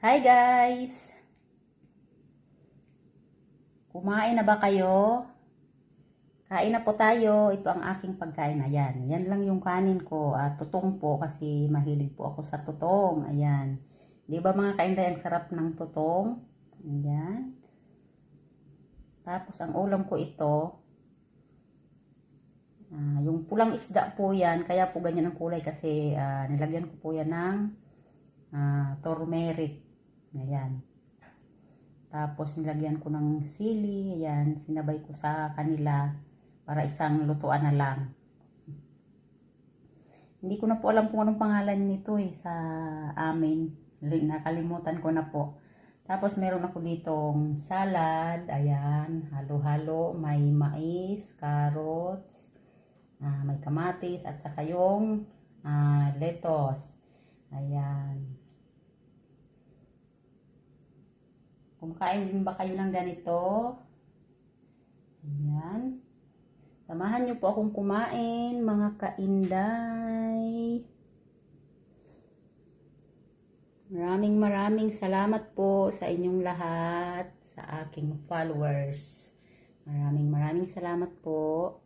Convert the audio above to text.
Hi guys! Kumain na ba kayo? Kain na po tayo. Ito ang aking pagkain. Ayan. Yan lang yung kanin ko. At tutong po kasi mahilig po ako sa tutong. Ayan. Di ba mga kainday, ang sarap ng tutong? Ayan. Tapos ang ulam ko ito, ah, yung pulang isda po yan. Kaya po ganyan ang kulay kasi ah, nilagyan ko po yan ng ah, turmeric. Ayan. Tapos nilagyan ko ng sili, ayan, sinabay ko sa kanila para isang lutuan na lang. Hindi ko na po alam kung anong pangalan nito eh sa amin. Nakalimutan ko na po. Tapos meron ako ditong salad, ayan, halo-halo, may mais, carrots, ah, may kamatis at saka yung ah, lettuce. Ayan. Kumakain din ba kayo ng ganito? Ayan. Samahan niyo po akong kumain, mga kainday. Maraming maraming salamat po sa inyong lahat, sa aking followers. Maraming maraming salamat po.